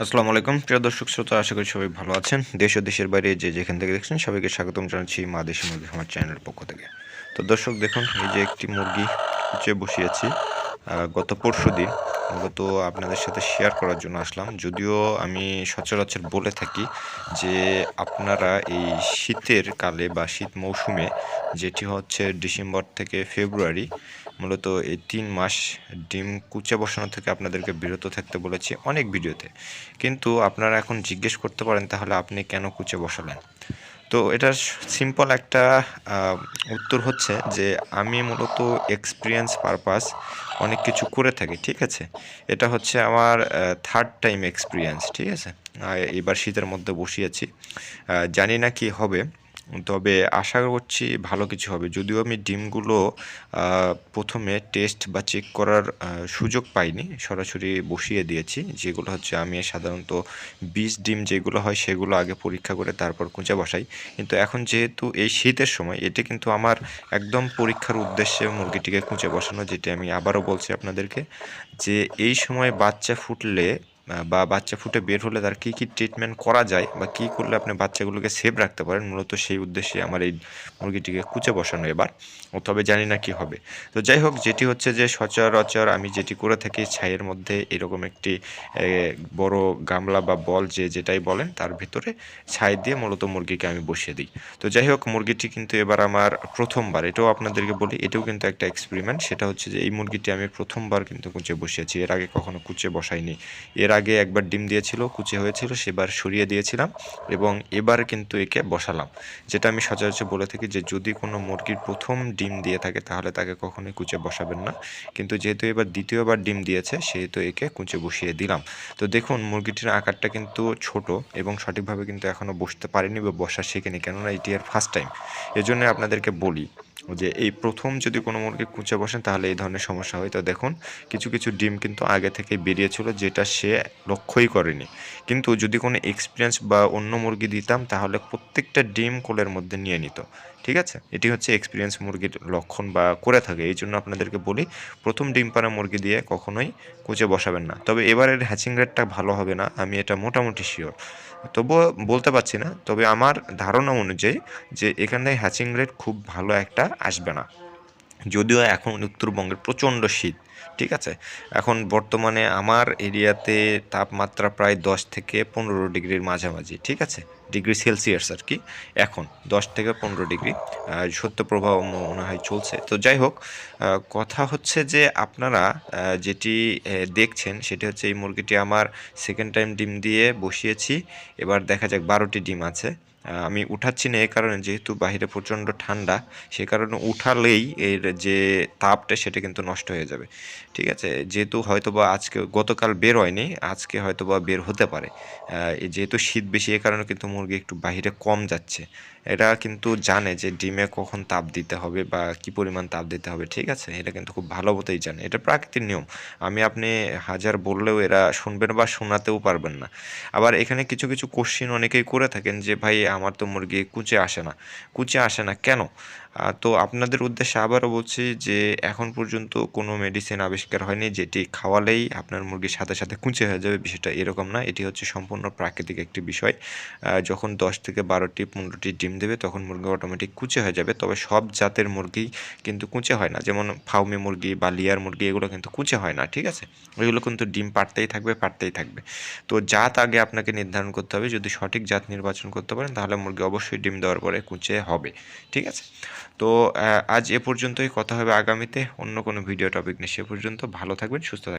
আসসালামু আলাইকুম। প্রিয় দর্শক শ্রোতা, আশা করি সবাই ভালো আছেন। দেশ ও দেশের বাইরে যে যেখান থেকে দেখছেন, সবাইকে স্বাগতম জানাচ্ছি মা দেশি মুরগি আমার চ্যানেলের পক্ষ থেকে। তো দর্শক দেখুন, এই যে একটি মুরগি কুচে বসিয়েছি গত পরশু দিন মূলত আপনাদের সাথে শেয়ার করার জন্য আসলাম। যদিও আমি সচরাচর বলে থাকি যে আপনারা এই শীতের কালে বা শীত মৌসুমে, যেটি হচ্ছে ডিসেম্বর থেকে ফেব্রুয়ারি, মূলত এই তিন মাস ডিম কুচে বসানো থেকে আপনাদেরকে বিরত থাকতে বলেছি অনেক ভিডিওতে। কিন্তু আপনারা এখন জিজ্ঞেস করতে পারেন, তাহলে আপনি কেন কুচে বসালেন? তো এটার সিম্পল একটা উত্তর হচ্ছে যে আমি মূলত এক্সপিরিয়েন্স পারপাস অনেক কিছু করে থাকি, ঠিক আছে? এটা হচ্ছে আমার থার্ড টাইম এক্সপিরিয়েন্স ঠিক আছে? এবার শীতের মধ্যে বসিয়েছি। জানি না কি হবে। তবে আশা করছি ভালো কিছু হবে। যদিও আমি ডিমগুলো প্রথমে টেস্ট বা চেক করার সুযোগ পাইনি। সরাসরি বসিয়ে দিয়েছি। যেগুলো হচ্ছে আমি সাধারণত বীজ ডিম যেগুলো হয় সেগুলো আগে পরীক্ষা করে তারপর কুঁচে বসাই। কিন্তু এখন যেহেতু এই শীতের সময়, এটি কিন্তু আমার একদম পরীক্ষার উদ্দেশ্যে মুরগিটিকে কুঁচে বসানো, যেটি আমি আবারও বলছি আপনাদেরকে যে এই সময় বাচ্চা ফুটলে বা বাচ্চা ফুটে বের হলে তার কী কী ট্রিটমেন্ট করা যায় বা কী করলে আপনি বাচ্চাগুলোকে সেভ রাখতে পারেন, মূলত সেই উদ্দেশ্যে আমার এই মুরগিটিকে কুচে বসানো এবার। ও তবে জানি না কি হবে। তো যাই হোক, যেটি হচ্ছে যে সচরাচর আমি যেটি করে থাকি ছাইয়ের মধ্যে এরকম একটি বড় গামলা বা বল যে যেটাই বলেন তার ভিতরে ছাই দিয়ে মূলত মুরগিকে আমি বসিয়ে দিই। তো যাই হোক, মুরগিটি কিন্তু এবার আমার প্রথমবার, এটাও আপনাদেরকে বলি, এটাও কিন্তু একটা এক্সপেরিমেন্ট সেটা হচ্ছে যে এই মুরগিটি আমি প্রথমবার কিন্তু কুচে বসিয়েছি, এর আগে কখনো কুচে বসাইনি। এর আগে একবার ডিম দিয়েছিল, কুচে হয়েছিল, সেবার সরিয়ে দিয়েছিলাম এবং এবার কিন্তু একে বসালাম। যেটা আমি সচরাচর বলে থাকি যে, যদি কোনো মুরগির প্রথম ডিম দিয়ে থাকে, তাহলে তাকে কখনোই কুচে বসাবেন না। কিন্তু যেহেতু এবার দ্বিতীয়বার ডিম দিয়েছে, সেহেতু একে কুচে বসিয়ে দিলাম। তো দেখুন, মুরগিটির আকারটা কিন্তু ছোট এবং সঠিকভাবে কিন্তু এখনও বসতে পারেনি বা বসা শেখেনি, কেননা এটি আর ফার্স্ট টাইম এজন্য আপনাদেরকে বলি যে এই প্রথম যদি কোনো মুরগি কুঁচে বসেন তাহলে এই ধরনের সমস্যা হয়। তো দেখুন, কিছু কিছু ডিম কিন্তু আগে থেকে বেরিয়েছিল, যেটা সে লক্ষ্যই করেনি। কিন্তু যদি কোনো এক্সপিরিয়েন্স বা অন্য মুরগি দিতাম, তাহলে প্রত্যেকটা ডিম কোলের মধ্যে নিয়ে নিত। ঠিক আছে? এটি হচ্ছে এক্সপিরিয়েন্স মুরগির লক্ষণ বা করে থাকে। এই জন্য আপনাদেরকে বলি, প্রথম ডিম পাড়া মুরগি দিয়ে কখনোই কুচে বসাবেন না। তবে এবারের হ্যাচিং রেটটা ভালো হবে না, আমি এটা মোটামুটি শিওর তবুও বলতে পারছি না, তবে আমার ধারণা অনুযায়ী যে এখানে হ্যাচিং রেট খুব ভালো একটা আসবে না। যদিও এখন উত্তরবঙ্গের প্রচণ্ড শীত, ঠিক আছে? এখন বর্তমানে আমার এরিয়াতে তাপমাত্রা প্রায় দশ থেকে পনেরো ডিগ্রির মাঝামাঝি, ঠিক আছে? ডিগ্রি সেলসিয়াস আর কি। এখন দশ থেকে পনেরো ডিগ্রি আহ, সত্যপ্রবাহ ম- মনে হয় চলছে। তো যাই হোক কথা হচ্ছে যে আপনারা যেটি দেখছেন সেটি হচ্ছে এই মুরগিটি আমার সেকেন্ড টাইম ডিম দিয়ে বসিয়েছি। এবার দেখা যাক বারোটি ডিম আছে। আমি উঠাচ্ছি না এই কারণে যেহেতু বাইরে প্রচণ্ড ঠান্ডা সে কারণে উঠালেই এর যে তাপটা সেটা কিন্তু নষ্ট হয়ে যাবে। ঠিক আছে? যেহেতু হয়তো বা আজকে গতকাল বের হয়নি আজকে হয়তো বা বের হতে পারে। যেহেতু শীত বেশি এই কারণে কিন্তু মুরগি একটু বাহিরে কম যাচ্ছে। এরা কিন্তু জানে যে ডিমে কখন তাপ দিতে হবে বা কি পরিমাণ তাপ দিতে হবে, ঠিক আছে? এটা কিন্তু খুব ভালো মতোই জানে। এটা প্রাকৃতিক নিয়ম। আমি আপনি হাজার বললেও এরা শুনবেন বা শোনাতেও পারবেন না। আবার এখানে কিছু কিছু কোশ্চিন অনেকেই করে থাকেন যে, ভাই, আমার তো মুরগি কুচে আসে না। কুচে আসে না কেন? তো আপনাদের উদ্দেশ্যে আবারও বলছি যে এখন পর্যন্ত কোনো মেডিসিন আবিষ্কার হয়নি যেটি খাওয়ালেই আপনার মুরগির সাথে সাথে কুঁচে হয়ে যাবে, বিষয়টা এরকম না। এটি হচ্ছে সম্পূর্ণ প্রাকৃতিক একটি বিষয়। যখন দশ থেকে বারোটি পনেরোটি ডিম দেবে, তখন মুরগি অটোমেটিক কুচে হয়ে যাবে। তবে সব জাতের মুরগি কিন্তু কুচে হয় না। যেমন ফাউমি মুরগি বা লিয়ার মুরগি, এগুলো কিন্তু কুচে হয় না, ঠিক আছে? এগুলো কিন্তু ডিম পারতেই থাকবে পারতেই থাকবে। তো জাত আগে আপনাকে নির্ধারণ করতে হবে। যদি সঠিক জাত নির্বাচন করতে পারেন, তাহলে মুরগি অবশ্যই ডিম দেওয়ার পরে কুচে হবে, ঠিক আছে? তো আজ এ পর্যন্তই। কথা হবে আগামীতে অন্য কোনো ভিডিও টপিক নিয়ে। সে পর্যন্ত ভালো থাকবেন, সুস্থ থাকবেন।